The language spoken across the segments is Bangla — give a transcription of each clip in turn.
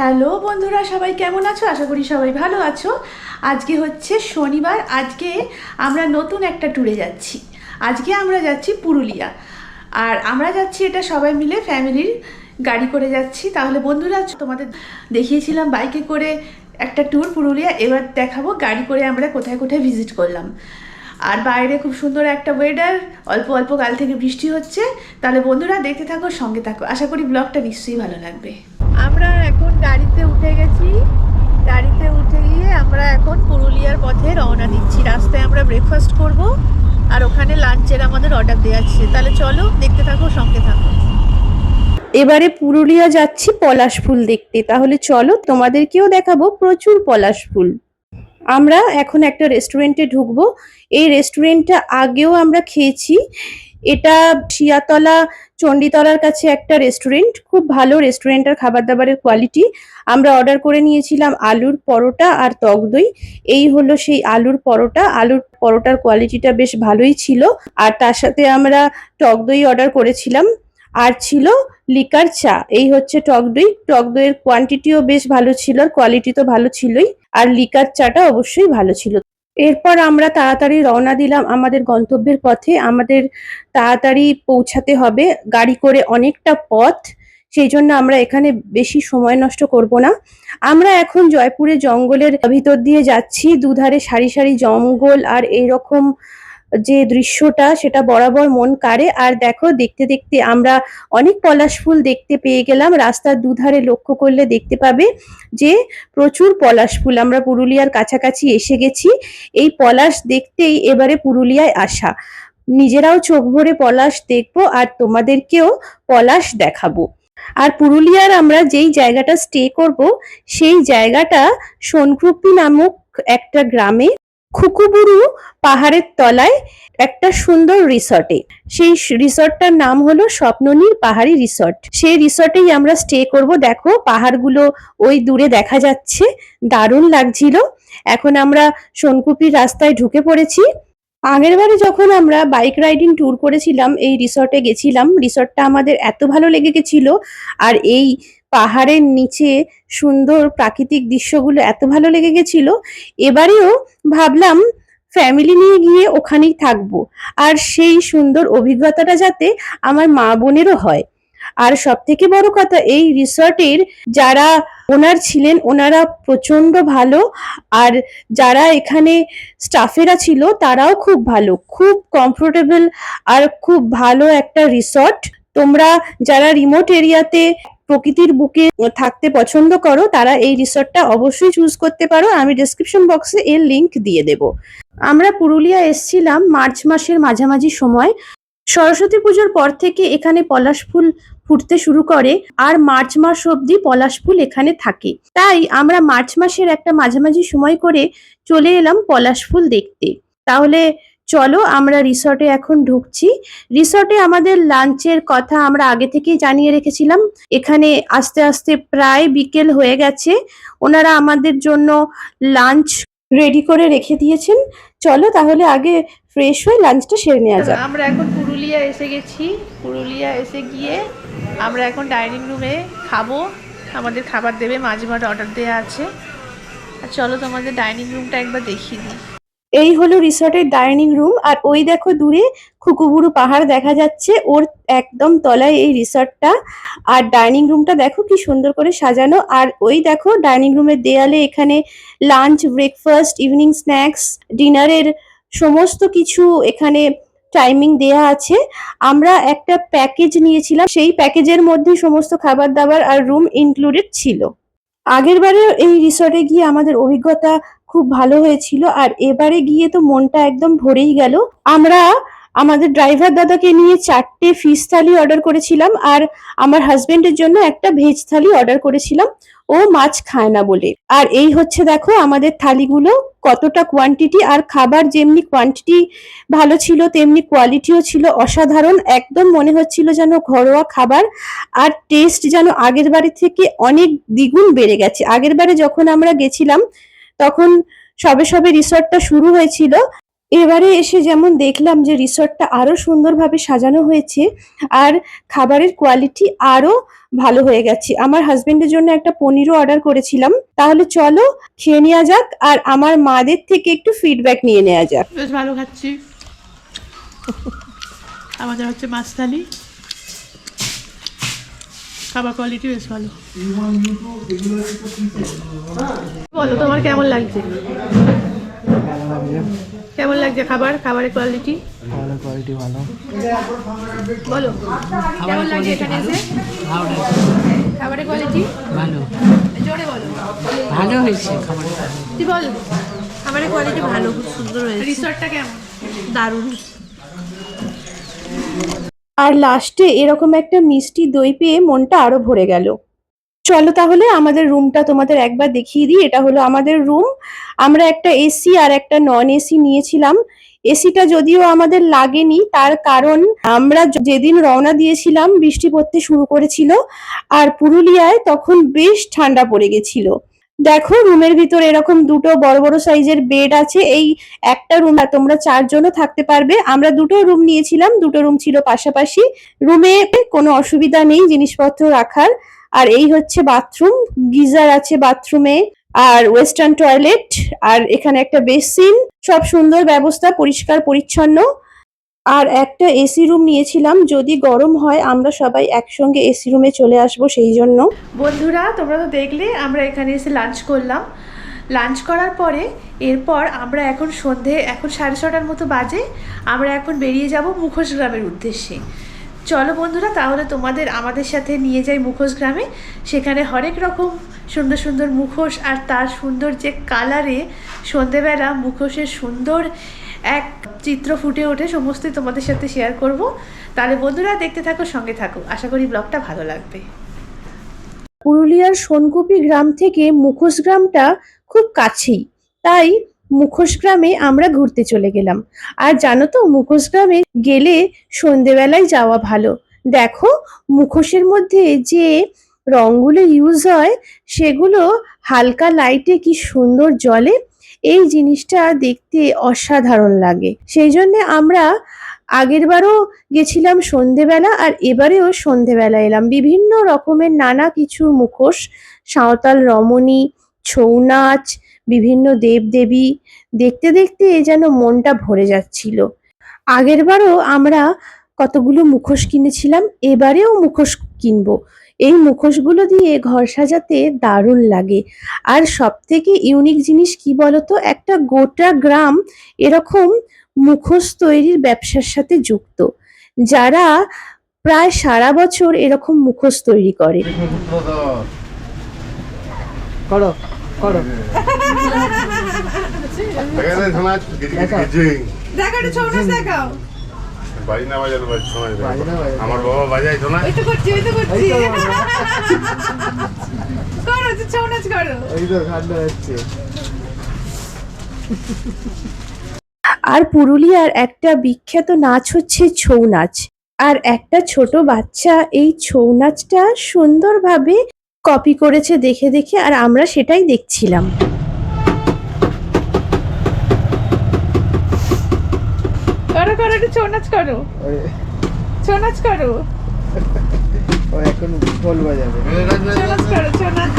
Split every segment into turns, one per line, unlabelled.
হ্যালো বন্ধুরা, সবাই কেমন আছো? আশা করি সবাই ভালো আছো। আজকে হচ্ছে শনিবার, আজকে আমরা নতুন একটা ট্যুরে যাচ্ছি। আজকে আমরা যাচ্ছি পুরুলিয়া। আর আমরা যাচ্ছি এটা সবাই মিলে ফ্যামিলির গাড়ি করে যাচ্ছি। তাহলে বন্ধুরা, তোমাদের দেখিয়েছিলাম বাইকে করে একটা ট্যুর পুরুলিয়া। এবার দেখাবো গাড়ি করে আমরা কোথায় কোথায় ভিজিট করলাম। আর বাইরে খুব সুন্দর একটা ওয়েদার অল্প অল্প কাল থেকে বৃষ্টি হচ্ছে। তাহলে বন্ধুরা দেখতে থাকো, সঙ্গে থাকো। আশা করি ব্লগটা নিশ্চয়ই ভালো লাগবে। আমরা এখন গাড়িতে উঠে গেছি। গাড়িতে উঠে গিয়ে আমরা এখন পুরুলিয়ার পথে রওনা দিচ্ছি। রাস্তায় আমরা ব্রেকফাস্ট করব আর ওখানে লাঞ্চের আমাদের অর্ডার দেওয়া আছে। তাহলে চলো দেখতে থাকো, সঙ্গে থাকো।
এবারে পুরুলিয়া যাচ্ছি পলাশ ফুল দেখতে। তাহলে চলো তোমাদেরকেও দেখাবো প্রচুর পলাশ ফুল। আমরা এখন একটা রেস্টুরেন্টে ঢুকবো। এই রেস্টুরেন্টটা আগেও আমরা খেয়েছি। এটা শিয়াতলা চণ্ডীতলার কাছে একটা রেস্টুরেন্ট খুব ভালো রেস্টুরেন্টের খাবার দাবারের কোয়ালিটি আমরা অর্ডার করে নিয়েছিলাম আলুর পরোটা আর টক দই। এই হলো সেই আলুর পরোটা। আলুর পরোটার কোয়ালিটিটা বেশ ভালোই ছিল। আর তার সাথে আমরা টক দই অর্ডার করেছিলাম। আর ছিল লিকার চা। এই হচ্ছে টক দই। টক দইয়ের কোয়ান্টিটিও বেশ ভালো ছিল আর কোয়ালিটি তো ভালো ছিলই। আর লিকার চাটা অবশ্যই ভালো ছিল। এরপর আমরা তাড়াতাড়ি রওনা দিলাম আমাদের গন্তব্যের পথে। আমাদের তাড়াতাড়ি পৌঁছাতে হবে, গাড়ি করে অনেকটা পথ। সেই জন্য আমরা এখানে বেশি সময় নষ্ট করব না। আমরা এখন জয়পুরে জঙ্গলের ভিতর দিয়ে যাচ্ছি। দুধারে সারি সারি জঙ্গল আর এইরকম যে দৃশ্যটা সেটা বরাবর মন কাড়ে। আর দেখো, দেখতে দেখতে আমরা অনেক পলাশ ফুল দেখতে পেয়ে গেলাম। রাস্তার দুধারে লক্ষ্য করলে দেখতে পাবে যে প্রচুর পলাশ ফুল। আমরা পুরুলিয়ার কাছাকাছি এসে গেছি। এই পলাশ দেখতেই এবারে পুরুলিয়ায় আসা। নিজেরাও চোখ ভরে পলাশ দেখব আর তোমাদেরকেও পলাশ দেখাবো। আর পুরুলিয়ার আমরা যেই জায়গাটা স্টে করব, সেই জায়গাটা সোনক্রুপি নামক একটা গ্রামে খুকুবুরু পাহাড়ের তলায় একটা সুন্দর রিসর্টে। সেই রিসর্টটার নাম হলো স্বপ্ননীর পাহাড়ি রিসর্ট। সেই রিসর্টেই আমরা স্টে করব। দেখো, পাহাড়গুলো ওই দূরে দেখা যাচ্ছে। দারুণ লাগছিল। এখন আমরা সোনকুপির রাস্তায় ঢুকে পড়েছি। আগের বারে যখন আমরা বাইক রাইডিং ট্যুর করেছিলাম, এই রিসর্টে গেছিলাম, রিসর্টটা আমাদের এত ভালো লেগে গেছিল। আর এই পাহাড়ের নিচে সুন্দর প্রাকৃতিক দৃশ্যগুলো এত ভালো লেগে গেছিল। এবারেও ভাবলাম ফ্যামিলি নিয়ে গিয়ে ওখানেই থাকব। আর সেই সুন্দর অভিজ্ঞতাটা যাতে আমার মা বোনেরও হয়। আর সব থেকে বড় কথা, এই রিসর্টের যারা ওনার ছিলেন, ওনারা প্রচণ্ড ভালো। আর যারা এখানে স্টাফেরা ছিল, তারাও খুব ভালো। খুব কমফোর্টেবল আর খুব ভালো একটা রিসর্ট। তোমরা যারা রিমোট এরিয়াতে প্রকৃতির বুকে থাকতে পছন্দ করো, তারা এই রিসর্টটা অবশ্যই চুজ করতে পারো। আমি ডেসক্রিপশন বক্সে এর লিংক দিয়ে দেব। আমরা পুরুলিয়া এসছিলাম মার্চ মাসের মাঝামাঝি সময়। সরস্বতী পুজোর পর থেকে এখানে পলাশ ফুল ফুটতে শুরু করে আর মার্চ মাস অবধি পলাশ ফুল এখানে থাকে। তাই আমরা মার্চ মাসের একটা মাঝামাঝি সময় করে চলে এলাম পলাশ ফুল দেখতে। তাহলে চলো আমরা রিসর্টে এখন ঢুকছি। রিসর্টে আমাদের লাঞ্চের কথা আমরা আগে থেকেই জানিয়ে রেখেছিলাম। এখানে আস্তে আস্তে প্রায় বিকেল হয়ে গেছে। ওনারা আমাদের জন্য লাঞ্চ রেডি করে রেখে দিয়েছেন। চলো তাহলে আগে ফ্রেশ হয়ে লাঞ্চটা সেরে নেওয়া যাক।
আমরা এখন পুরুলিয়া এসে গেছি। পুরুলিয়া এসে গিয়ে আমরা এখন ডাইনিং রুমে খাব। আমাদের খাবার দেবে মাঝে মাঝে অর্ডার দেওয়া আছে। আর চলো তোমাদের ডাইনিং রুমটা একবার দেখিয়ে দিই।
এই হলো রিসর্টের ডাইনিং রুম। আর ওই দেখো দূরে খুকুবুরু পাহাড় দেখা যাচ্ছে। ওর একদম তলায় এই রিসর্টটা। আর ডাইনিং রুমটা দেখো কি সুন্দর করে সাজানো। আর ওই দেখো ডাইনিং রুমের দেয়ালে এখানে লাঞ্চ, ব্রেকফাস্ট, ইভিনিং স্ন্যাক্স, ডিনারের সমস্ত কিছু এখানে টাইমিং দেয়া আছে। আমরা একটা প্যাকেজ নিয়েছিলাম। সেই প্যাকেজের মধ্যে সমস্ত খাবার দাবার আর রুম ইনক্লুডেড ছিল। আগের বারে এই রিসর্টে গিয়ে আমাদের অভিজ্ঞতা খুব ভালো হয়েছিল। আর এবারে গিয়ে তো মনটা একদম ভরেই গেল। আমরা আমাদের ড্রাইভার দাদাকে নিয়ে চারটে ফিশ থালি অর্ডার করেছিলাম আর আমার হাজবেন্ডের জন্য একটা ভেজ থালি অর্ডার করেছিলাম। ও মাছ খায় না বলে। আর এই হচ্ছে দেখো আমাদের থালিগুলো কতটা কোয়ান্টিটি আর খাবার যেমনি কোয়ান্টিটি ভালো ছিল, তেমনি কোয়ালিটিও ছিল অসাধারণ। একদম মনে হচ্ছিল যেন ঘরোয়া খাবার আর টেস্ট যেন আগের বারে থেকে অনেক দ্বিগুণ বেড়ে গেছে। আগের বারে যখন আমরা গেছিলাম তখন সবে সবে রিসর্টটা শুরু হয়েছিল। এবারে এসে যেমন দেখলাম যে রিসর্টটা আরও সুন্দরভাবে সাজানো হয়েছে আর খাবারের কোয়ালিটি আরও ভালো হয়ে গেছে। আমার হাজবেন্ডের জন্য একটা পনিরও অর্ডার করেছিলাম। তাহলে চলো খেয়ে নেওয়া যাক আর আমার মাদের থেকে একটু ফিডব্যাক নিয়ে নেওয়া যাক।
বেশ ভালো খাচ্ছি। আমাদের হচ্ছে মাছ থালি। খাবার কোয়ালিটি বেশ ভালো। বলো তোমার কেমন লাগছে? কেমন লাগছে খাবার? খাবারের কোয়ালিটি
খাবারের কোয়ালিটি ভালো।
বলো কেমন লাগছে এখানে এসে? খাবারের কোয়ালিটি
ভালো।
জোরে বলো।
ভালো হয়েছে খাবারের
তুই বল?
খাবারের কোয়ালিটি ভালো খুব সুন্দর হয়েছে।
রিসর্টটা কেমন?
দারুণ।
আর লাস্টে এরকম একটা মিষ্টি দই পেয়ে মনটা আরও ভরে গেল। চলো তাহলে আমাদের রুমটা তোমাদের একবার দেখিয়ে দিই। এটা হলো আমাদের রুম। আমরা একটা এসি আর একটা নন এসি নিয়েছিলাম। এসিটা যদিও আমাদের লাগেনি, তার কারণ আমরা যেদিন রওনা দিয়েছিলাম, বৃষ্টি পড়তে শুরু করেছিল, আর পুরুলিয়ায় তখন বেশ ঠান্ডা পড়ে গেছিল। দেখো, রুমের ভিতর এরকম দুটো বড় বড় সাইজের বেড আছে। এই একটা রুম তোমরা চারজনও থাকতে পারবে। আমরা দুটো রুম নিয়েছিলাম, দুটো রুম ছিল পাশাপাশি। রুমে কোনো অসুবিধা নেই জিনিসপত্র রাখার। আর এই হচ্ছে বাথরুম গিজার আছে বাথরুমে আর ওয়েস্টার্ন টয়লেট আর এখানে একটা বেসিন সব সুন্দর ব্যবস্থা, পরিষ্কার, পরিচ্ছন্ন। আর একটা এসি রুম নিয়েছিলাম, যদি গরম হয় আমরা সবাই একসঙ্গে এসি রুমে চলে আসব সেই জন্য।
বন্ধুরা, তোমরা তো দেখলে আমরা এখানে এসে লাঞ্চ করলাম। লাঞ্চ করার পরে এরপর আমরা এখন সন্ধে, এখন সাড়ে ছটার মতো বাজে, আমরা এখন বেরিয়ে যাব মুখোশ গ্রামের উদ্দেশ্যে। চলো বন্ধুরা, তাহলে তোমাদের আমাদের সাথে নিয়ে যাই মুখোশ গ্রামে। সেখানে হরেক রকম সুন্দর সুন্দর মুখোশ আর তার সুন্দর যে কালারে সন্ধেবেলা মুখোশের সুন্দর এক চিত্র ফুটে ওঠে, সমস্তই তোমাদের সাথে শেয়ার করব। তাহলে বন্ধুরা দেখতে থাকো, সঙ্গে থাকো। আশা করি ব্লগটা ভালো লাগবে।
পুরুলিয়ার সোনকুপি গ্রাম থেকে মুখোশ গ্রামটা খুব কাছেই। তাই মুখোশ গ্রামে আমরা ঘুরতে চলে গেলাম। আর জানো তো, মুখোশ গ্রামে গেলে সন্ধেবেলায় যাওয়া ভালো। দেখো, মুখোশের মধ্যে যে রঙগুলো ইউজ হয়, সেগুলো হালকা লাইটে কি সুন্দর জ্বলে এই জিনিসটা দেখতে অসাধারণ লাগে। সেই জন্য আমরা আগেরবারও গেছিলাম সন্ধেবেলা আর এবারেও সন্ধেবেলা এলাম। বিভিন্ন রকমের নানা কিছু মুখোশ, সাঁওতাল রমণী, ছৌ নাচ, বিভিন্ন দেবদেবী, দেখতে দেখতে যেন মনটা ভরে যাচ্ছিল। আগেরবারও আমরা কতগুলো মুখোশ কিনেছিলাম, এবারেও মুখোশ কিনবো। এই মুখোশগুলো দিয়ে ঘর সাজাতে দারুণ লাগে। আর সব থেকে ইউনিক জিনিস কি বলতো? একটা গোটা গ্রাম এরকম মুখোশ তৈরির ব্যবসার সাথে যুক্ত। যারা প্রায় সারা বছর এরকম মুখোশ তৈরি করে।
দেখাও।
বাজি না বাজানো
না বাজানো।
আমার বাবা
ওই তো করছি ওই তো করছি। করো। তো ছৌ নাচ করো।
এই তো ঠান্ডা হচ্ছে।
আর পুরুলিয়ার একটা বিখ্যাত নাচ হচ্ছে ছৌ নাচ। আর একটা ছোট বাচ্চা এই ছৌ নাচটা সুন্দরভাবে কপি করেছে দেখে দেখে আর আমরা সেটাই দেখছিলাম।
করো একটু ছৌ নাচ করো। ছৌ নাচ করো।
ও এখন ঢোল বাজাবে।
ছৌ নাচ করো ছৌ নাচ।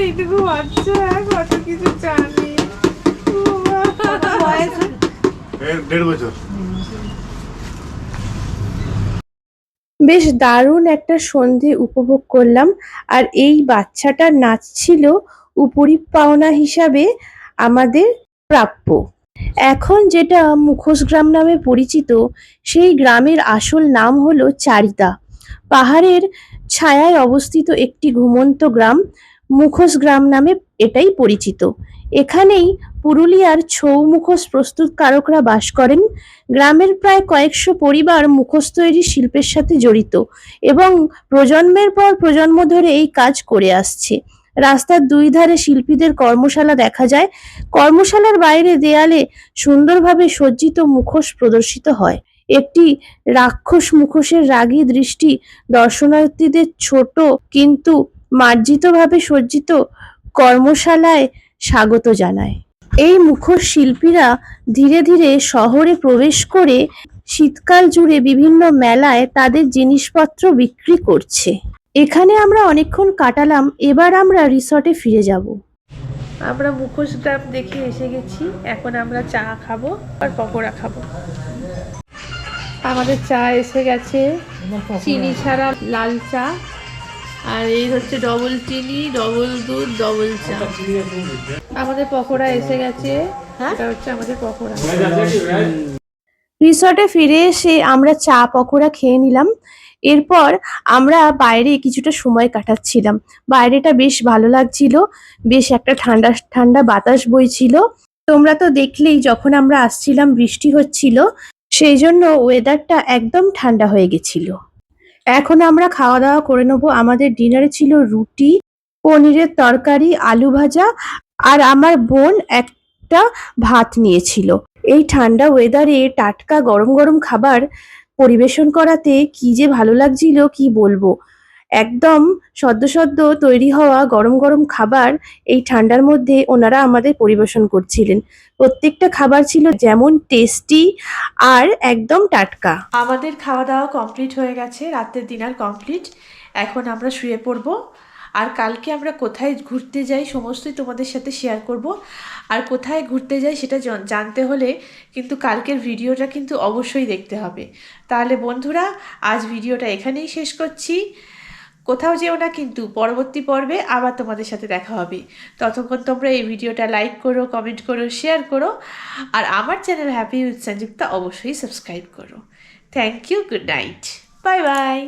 এইটুকু বাচ্চা কত কিছু জানে।
দেড় বছর।
বেশ দারুণ একটা সন্ধে উপভোগ করলাম। আর এই বাচ্চাটা নাচছিল উপরি পাওনা হিসাবে আমাদের প্রাপ্য। এখন যেটা মুখোশ গ্রাম নামে পরিচিত, সেই গ্রামের আসল নাম হলো চারিতা পাহাড়ের ছায়ায় অবস্থিত একটি ঘুমন্ত গ্রাম। মুখোশ গ্রাম নামে এটাই পরিচিত। এখানেই পুরুলিয়ার ছৌ মুখোশ প্রস্তুতকারকরা বাস করেন। গ্রামের প্রায় কয়েকশো পরিবার মুখোশ তৈরি শিল্পের সাথে জড়িত এবং প্রজন্মের পর প্রজন্ম ধরে এই কাজ করে আসছে। রাস্তার দুই ধারে শিল্পীদের কর্মশালা দেখা যায়। কর্মশালার বাইরে দেয়ালে সুন্দরভাবে সজ্জিত মুখোশ প্রদর্শিত হয়। একটি রাক্ষস মুখোশের রাগী দৃষ্টি দর্শনার্থীদের ছোট কিন্তু মার্জিতভাবে সজ্জিত কর্মশালায় স্বাগত জানায়। এই মুখোশ শিল্পীরা ধীরে ধীরে শহরে প্রবেশ করে শীতকাল জুড়ে বিভিন্ন মেলায় তাদের জিনিসপত্র বিক্রি করছে। এখানে আমরা অনেকক্ষণ কাটালাম এবার আমরা রিসর্টে ফিরে যাব।
আমরা মুখোশ গ্রাম দেখে এসে গেছি এখন আমরা চা খাব আর পকোড়া খাব। আমাদের চা এসে গেছে। চিনি ছাড়া লাল চা। আর এই হচ্ছে ডবল চিনি ডবল দুধ ডবল চা। আমাদের পকোড়া এসে গেছে। হ্যাঁ? এটা হচ্ছে আমাদের পকোড়া।
রিসর্টে ফিরে এসে আমরা চা পকোড়া খেয়ে নিলাম। এরপর আমরা বাইরে কিছুটা সময় কাটাচ্ছিলাম। বাইরেটা বেশ ভালো লাগছিল। বেশ একটা ঠান্ডা ঠান্ডা বাতাস বইছিল। তোমরা তো দেখলেই যখন আমরা আসছিলাম বৃষ্টি হচ্ছিল সেই জন্য ওয়েদারটা একদম ঠান্ডা হয়ে গেছিল। এখন আমরা খাওয়া দাওয়া করে নেব। আমাদের ডিনারে ছিল রুটি, পনিরের তরকারি, আলু ভাজা আর আমার বোন একটা ভাত নিয়েছিল। এই ঠান্ডা ওয়েদারে টাটকা গরম গরম খাবার পরিবেশন করাতে কি যে ভালো লাগছিল, কি বলব? একদম সদ্য সদ্য তৈরি হওয়া গরম গরম খাবার এই ঠান্ডার মধ্যে ওনারা আমাদের পরিবেশন করছিলেন। প্রত্যেকটা খাবার ছিল যেমন টেস্টি আর একদম টাটকা।
আমাদের খাওয়া দাওয়া কমপ্লিট হয়ে গেছে, রাতের ডিনার কমপ্লিট এখন আমরা শুয়ে পড়ব। আর কালকে আমরা কোথায় ঘুরতে যাই সমস্তই তোমাদের সাথে শেয়ার করব। আর কোথায় ঘুরতে যাই সেটা জন- জানতে হলে কিন্তু কালকের ভিডিওটা কিন্তু অবশ্যই দেখতে হবে। তাহলে বন্ধুরা, আজ ভিডিওটা এখানেই শেষ করছি। কোথাও যেও না, কিন্তু পরবর্তী পর্বে আবার তোমাদের সাথে দেখা হবে। ততক্ষণ তোমরা এই ভিডিওটা লাইক করো কমেন্ট করো শেয়ার করো, আর আমার চ্যানেল হ্যাপি উইথ সঞ্জীবতা অবশ্যই সাবস্ক্রাইব করো। Thank you good night bye bye